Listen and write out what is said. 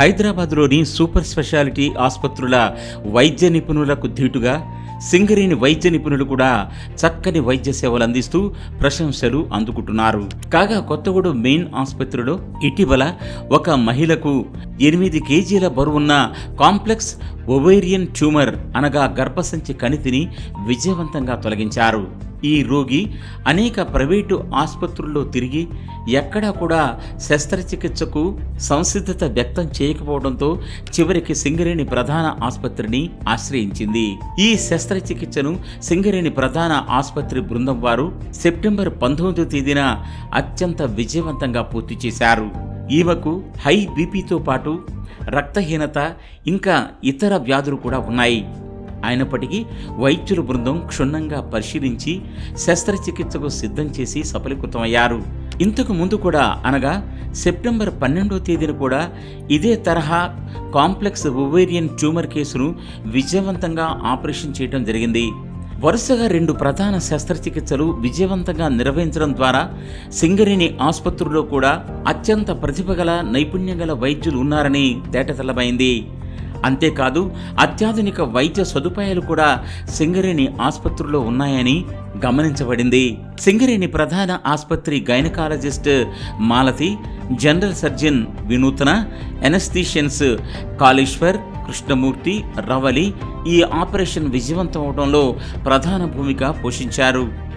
హైదరాబాద్లోని super speciality ఆసుపత్రుల వైద్య నిపుణులకు ధీటుగా సింగరేణి వైద్య నిపుణులు కూడా చక్కని వైద్య సేవలు అందిస్తూ ప్రశంసలు అందుకుంటున్నారు. కాగా కొత్తగూడెం మెయిన్ ఆసుపత్రిలో ఇటీవల ఒక మహిళకు ఎనిమిది కేజీల బరువున్న కాంప్లెక్స్ ఒవేరియన్ ట్యూమర్ అనగా గర్భసంచి కణితిని విజయవంతంగా తొలగించారు. ఈ రోగి అనేక ప్రైవేటు ఆసుపత్రుల్లో తిరిగి ఎక్కడా కూడా శస్త్రచికిత్సకు సంసిద్ధత వ్యక్తం చేయకపోవడంతో చివరికి సింగరేణి ప్రధాన ఆసుపత్రిని ఆశ్రయించింది. ఈ శస్త్రచికిత్సను సింగరేణి ప్రధాన ఆసుపత్రి బృందం వారు సెప్టెంబర్ పంతొమ్మిదో తేదీన అత్యంత విజయవంతంగా పూర్తి చేశారు. ఈమెకు హై బీపీతో పాటు రక్తహీనత ఇంకా ఇతర వ్యాధులు కూడా ఉన్నాయి. అయినప్పటికీ వైద్యుల బృందం క్షుణ్ణంగా పరిశీలించి శస్త్రచికిత్సకు సిద్ధం చేసి సఫలీకృతమయ్యారు. ఇంతకు ముందు కూడా అనగా సెప్టెంబర్ పన్నెండో తేదీన కూడా ఇదే తరహా కాంప్లెక్స్ ఒవేరియన్ ట్యూమర్ కేసును విజయవంతంగా ఆపరేషన్ చేయడం జరిగింది. వరుసగా రెండు ప్రధాన శస్త్రచికిత్సలు విజయవంతంగా నిర్వహించడం ద్వారా సింగరేణి ఆసుపత్రిలో కూడా అత్యంత ప్రతిభ గల నైపుణ్యం గల వైద్యులు ఉన్నారని తేటతెల్లమైంది అంతేకాదు అత్యాధునిక వైద్య సదుపాయాలు కూడా సింగరేణి ఆసుపత్రిలో ఉన్నాయని గమనించబడింది. సింగరేణి ప్రధాన ఆసుపత్రి గైనకాలజిస్ట్ మాలతి జనరల్ సర్జన్ వినూత్న ఎనస్థీషియన్స్ కాళేశ్వర్ కృష్ణమూర్తి రవలి ఈ ఆపరేషన్ విజయవంతం అవడంలో ప్రధాన భూమిక పోషించారు.